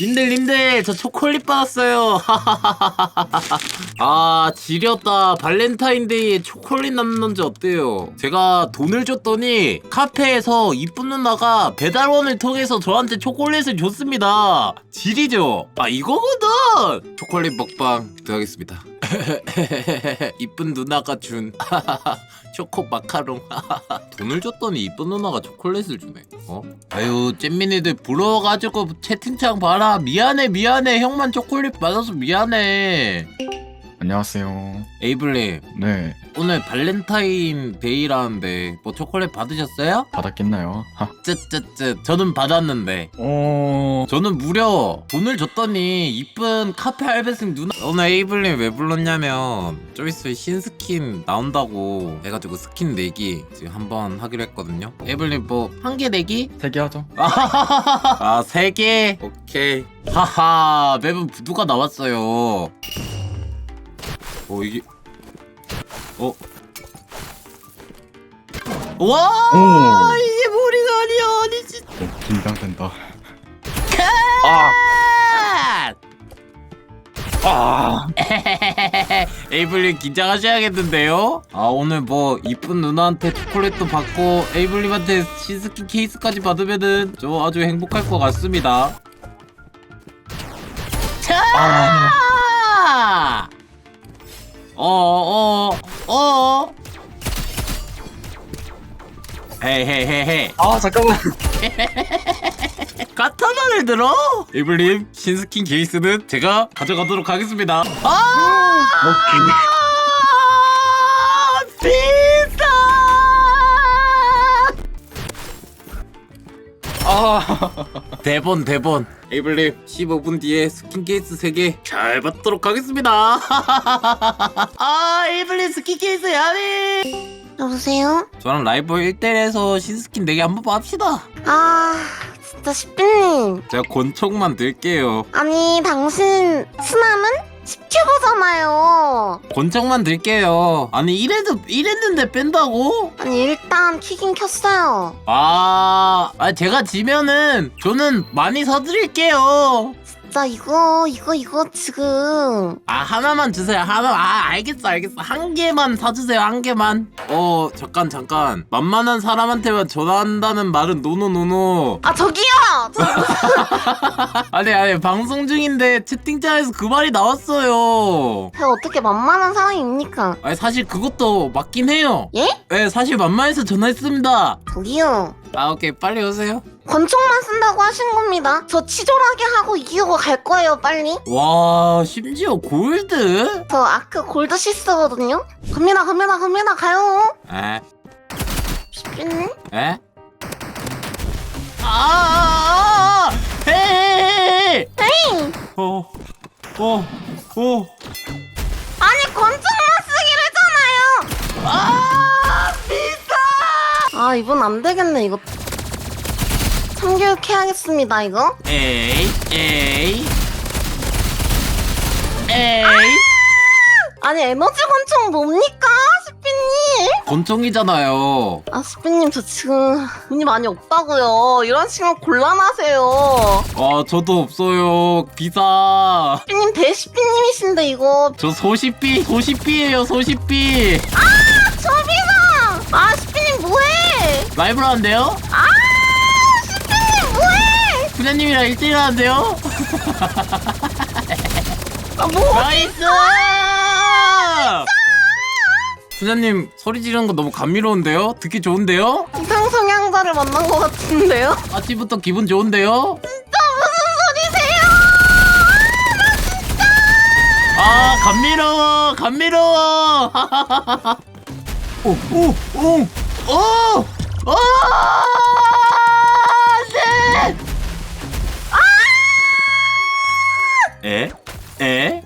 님들 님들 저 초콜릿 받았어요. 아 지렸다. 발렌타인데이에 초콜릿 남는지 어때요? 제가 돈을 줬더니 카페에서 이쁜 누나가 배달원을 통해서 저한테 초콜릿을 줬습니다. 지리죠? 아 이거거든! 초콜릿 먹방 들어가겠습니다. 이쁜 누나가 준 초코 마카롱. 돈을 줬더니 이쁜 누나가 초콜릿을 주네. 어? 아유 잼민이들 부러워가지고 채팅창 봐라. 미안해 미안해. 형만 초콜릿 받아서 미안해 안녕하세요. 에이블님 네, 오늘 발렌타인 데이라는데 뭐 초콜릿 받으셨어요? 받았겠나요? 하. 쯔쯔쯔 저는 받았는데 어, 저는 무려 돈을 줬더니 이쁜 카페 알베생 누나 오늘 에이블님 왜 불렀냐면 좀 있으면 신스킨 나온다고 해가지고 스킨 내기 지금 한번 하기로 했거든요 에이블님 뭐 한 개 내기? 세개 하죠. 아, 세 개? 오케이. 하하, 맵은 부두가 나왔어요. 어, 이게. 어. 와! 오, 이게 머리가 아니야, 아니, 진짜. 어, 긴장된다. 아! 아, 에이블님 긴장하셔야겠는데요? 아 오늘 뭐 이쁜 누나한테 초콜릿도 받고 에이블님한테 신스킨 케이스까지 받으면은 저 아주 행복할 것 같습니다 자! 어어어 어. 헤헤헤헤 아 잠깐만. 카타나를 들어? 에이블님 신스킨 케이스는 제가 가져가도록 하겠습니다 아! 비싸! 아, 대본 대본. 에이블님 15분 뒤에 스킨 케이스 3개 잘 받도록 하겠습니다. 아 에이블님 스킨 케이스 야미! 여보세요? 저랑 라이브 1대1에서 신스킨 4개 한번 합시다. 아, 진짜 시삐님. 제가 권총만 들게요. 아니, 당신 스남은 10큐브잖아요. 권총만 들게요 아니 이래도 이랬는데 뺀다고? 아니, 일단 키긴 켰어요. 아, 아 제가 지면은 저는 많이 사드릴게요. 진짜 이거, 이거, 이거 지금. 아 하나만 주세요. 하나. 아 알겠어, 알겠어. 한 개만 사주세요. 한 개만. 어 잠깐 잠깐. 만만한 사람한테만 전화한다는 말은 노노노노. 아, 저기요! 저, 아니 아니 방송 중인데 채팅창에서 그 말이 나왔어요. 제가 어떻게 만만한 사람입니까? 아니 사실 그것도 맞긴 해요. 예? 네 사실 만만해서 전화했습니다. 저기요. 아 오케이 빨리 오세요. 권총만 쓴다고 하신 겁니다. 저 치졸하게 하고 이기고 갈 거예요, 빨리. 와 심지어 골드? 저 아크 골드 시스거든요? 갑니다, 갑니다, 갑니다, 가요. 에? 시삐님? 에? 아! 헤이! 에이! 어, 어, 어. 아니, 권총만 쓰기로 했잖아요! 아! 비싸! 아 이번 안 되겠네 이거 참교육 해야겠습니다 이거 에이, 에이. 에이. 아니 에너지 권총 뭡니까 스피님 권총이잖아요. 아 스피님 저 지금 돈이 많이 없다고요 이런 식으로 곤란하세요 아, 저도 없어요. 비싸. 스피님 대스피님이신데 이거 저 소시비, 소시비예요, 소시비. 저비상 아 스피님 뭐해 라이브로 한대요? 아 부자님이랑 1대1 하는데요? 아 뭐 나이스! 부자님 소리 지르는 거 너무 감미로운데요? 듣기 좋은데요? 이상 성향자를 만난 것 같은데요 아침부터 기분 좋은데요? 진짜 무슨 소리세요 아 감미로워 감미로워 오오오오 오! 에? 에?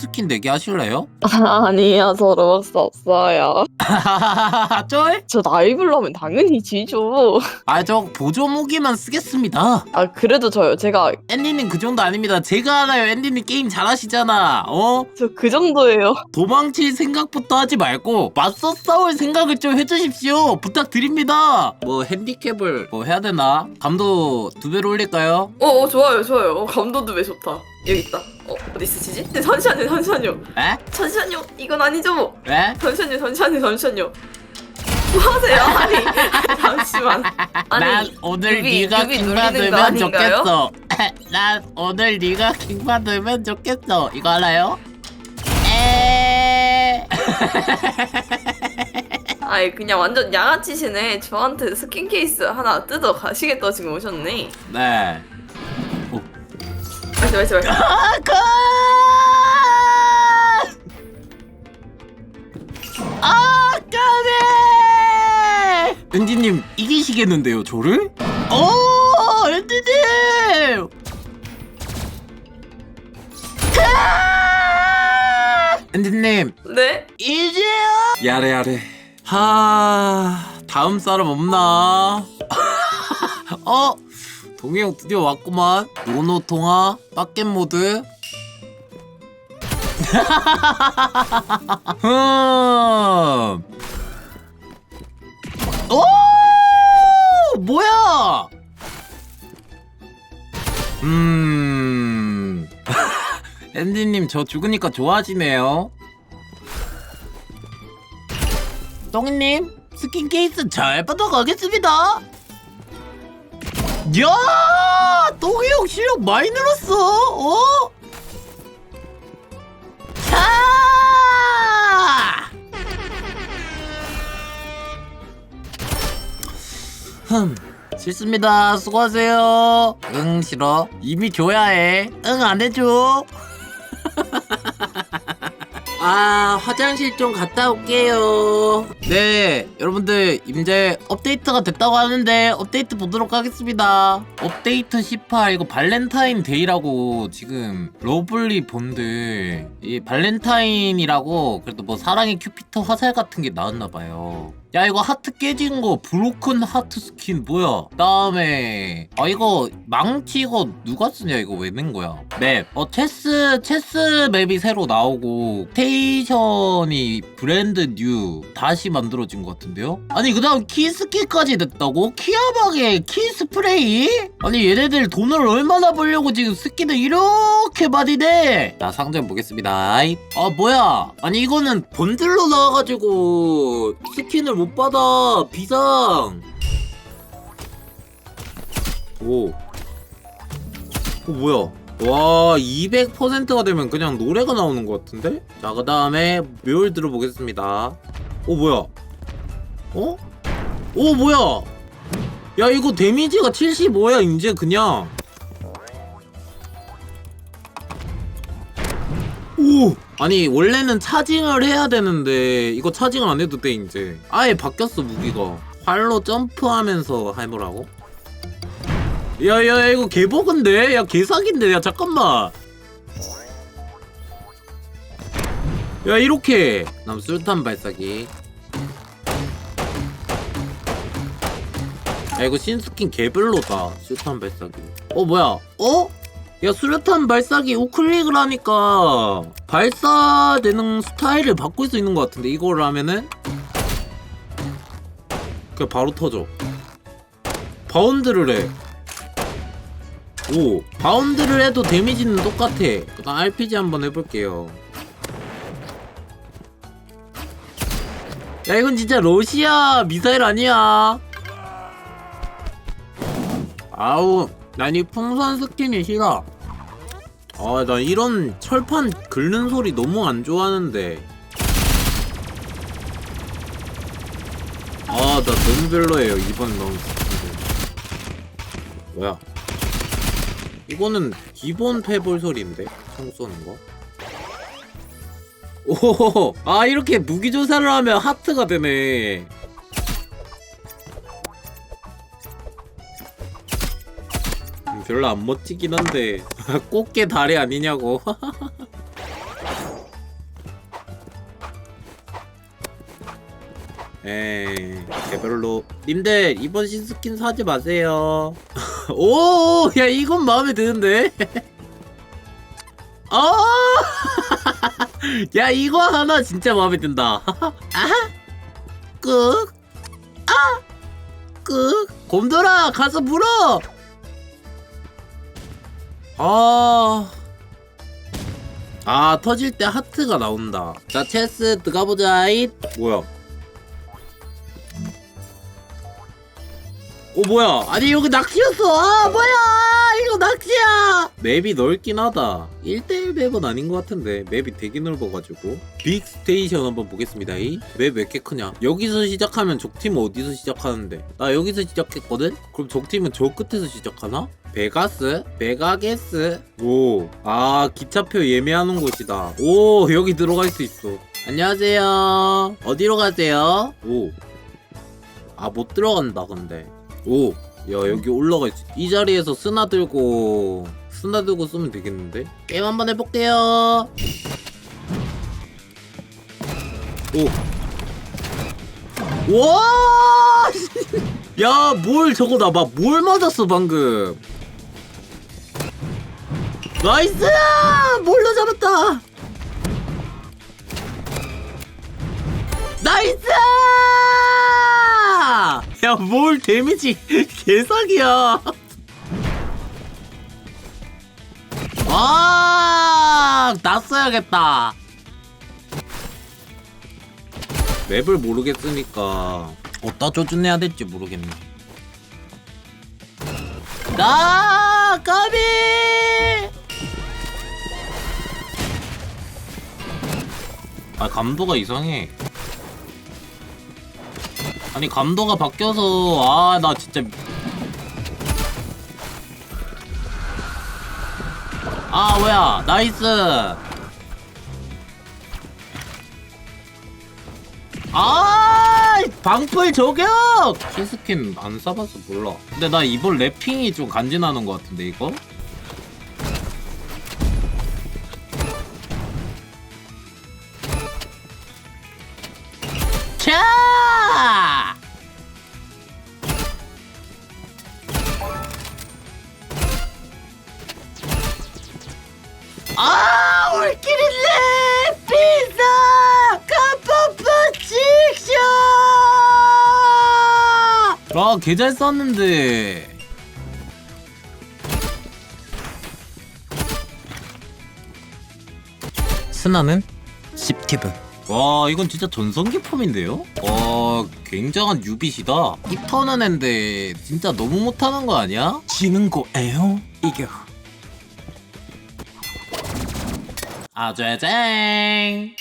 스킨 내기 하실래요? 아니요, 저 로벅스 없어요. 쫄? 저 나이블러면 당연히 지죠. 아 저 보조 무기만 쓰겠습니다 아, 그래도 저요. 제가 앤디님 그 정도 아닙니다 제가 알아요 앤디님 게임 잘하시잖아 어? 저 그 정도예요. 도망칠 생각부터 하지 말고 맞서 싸울 생각을 좀 해주십시오 부탁드립니다 뭐 핸디캡을 뭐 해야 되나? 감도 두 배로 올릴까요? 어, 어 좋아요 좋아요 어, 감도도 왜 좋다 여기 있다 어 어디 있으시지? 네 잠시만요 잠시만요 에? 잠시만요 이건 아니죠 에? 잠시만요 잠시만요 잠시만요 뭐 하세요? 아니 잠시만 아니 난 오늘 유비, 네가 유비 킹 누리는 거 받으면 아닌가요? 좋겠어 난 오늘 네가 킹 받으면 좋겠어 이거 알아요? 에 아이 그냥 완전 양아치시네 저한테 스킨 케이스 하나 뜯어 가시겠다 지금 오셨네 네. 말씀 말씀 말씀 아까 아까네! 은지님 이기시겠는데요 저를? 오 은지님! 아! 은지님. 네? 이제요? 야래 야래. 하 다음 사람 없나? 어 동해 형 드디어 왔구만. 노노 통화 빡겜 모드. 흠. 오! 뭐야? 음. 앤디님 저 죽으니까 좋아하시네요. 똥님 스킨 케이스 잘 받아가겠습니다 야 똥이 형 실력 많이 늘었어. 어? 자! 흠 싫습니다. 수고하세요. 응 싫어. 이미 줘야 해 응 안 해줘 아 화장실 좀 갔다 올게요. 네 여러분들 이제 업데이트가 됐다고 하는데 업데이트 보도록 하겠습니다. 업데이트 18 이거 발렌타인 데이라고 지금 러블리 본들 이 발렌타인이라고 그래도 뭐 사랑의 큐피터 화살 같은 게 나왔나봐요 야 이거 하트 깨진 거 브로큰 하트 스킨 뭐야? 다음에 아 이거 망치 이거 누가 쓰냐? 이거 왜 낸 거야? 맵어 체스 체스 맵이 새로 나오고 스테이션이 브랜드 뉴 다시 만들어진 것 같은데요? 아니 그 다음 키 스킨까지 됐다고? 키아박의 키 스프레이? 아니 얘네들 돈을 얼마나 벌려고 지금 스킨을 이렇게 많이 내 자 상점 보겠습니다. 아 뭐야? 아니 이거는 본들로 나와가지고 스킨을 못 받아 비상. 오. 어 뭐야? 와 200%가 되면 그냥 노래가 나오는 것 같은데? 자 그 다음에 묘를 들어보겠습니다. 어 뭐야? 어? 오 뭐야? 야 이거 데미지가 75야 이제 그냥. 오 아니 원래는 차징을 해야 되는데 이거 차징을 안 해도 돼 이제. 아예 바뀌었어 무기가. 활로 점프하면서 해보라고? 야야 이거 개버그인데? 야 개사기인데? 야 잠깐만. 야 이렇게. 남 술탄 발사기. 야 이거 신스킨 개별로다 술탄 발사기. 어 뭐야? 어? 야 수류탄 발사기 우클릭을 하니까 발사되는 스타일을 바꿀 수 있는 것 같은데 이거를 하면은 그냥 바로 터져 바운드를 해 오, 바운드를 해도 데미지는 똑같아. 그다음 RPG 한번 해볼게요. 야, 이건 진짜 러시아 미사일 아니야. 아우, 난 이 풍선 스킨이 싫어. 아, 나 이런 철판 긁는 소리 너무 안 좋아하는데. 아, 나 너무 별로예요. 이번 너무. 뭐야? 이거는 기본 패볼 소리인데 총 쏘는 거. 오, 아 이렇게 무기 조사를 하면 하트가 되네. 별로 안 멋지긴 한데 꽃게 다리 아니냐고. 에이 개별로. 님들 이번 신스킨 사지 마세요. 오오 야 이건 마음에 드는데? 어! 야 이거 하나 진짜 마음에 든다. 아하! 꾹! 아! 꾹! 곰돌아 가서 물어! 아... 아 터질 때 하트가 나온다. 자 체스 들어가보자잇. 뭐야? 오 뭐야? 아니 여기 낚시였어. 아 뭐야? 이거 낚시야. 맵이 넓긴 하다. 1대1 맵은 아닌 것 같은데 맵이 되게 넓어가지고. 빅 스테이션 한번 보겠습니다 맵 왜 이렇게 크냐? 여기서 시작하면 적팀은 어디서 시작하는데? 나 여기서 시작했거든? 그럼 적팀은 저 끝에서 시작하나? 베가스? 베가게스? 오, 아, 기차표 예매하는 곳이다. 오, 여기 들어갈 수 있어. 안녕하세요. 어디로 가세요? 오. 아, 못 들어간다, 근데. 오, 야, 여기 올라가 있어. 이 자리에서 쓰나 들고, 쓰나 들고 쓰면 되겠는데? 게임 한번 해볼게요. 오. 와! 야, 뭘 저거 나봐. 뭘 맞았어, 방금. 나이스! 몰라 잡았다! 나이스! 야, 뭘 데미지 개사기야. 와, 났어야겠다. 맵을 모르겠으니까 어디다 조준해야 될지 모르겠네. 나 까비! 아 감도가 이상해. 아니 감도가 바뀌어서 아 나 진짜. 아 뭐야. 나이스. 아 방풀 저격! 키스킨 안 써봐서 몰라. 근데 나 이번 랩핑이 좀 간지나는 것 같은데 이거 개잘 썼는데. 스나는 10캡은 와 이건 진짜 전성기 폼인데요? 와 굉장한 유빗이다 입 터는 앤데 진짜 너무 못하는 거 아니야? 지는 거에요? 이겨 아재쟁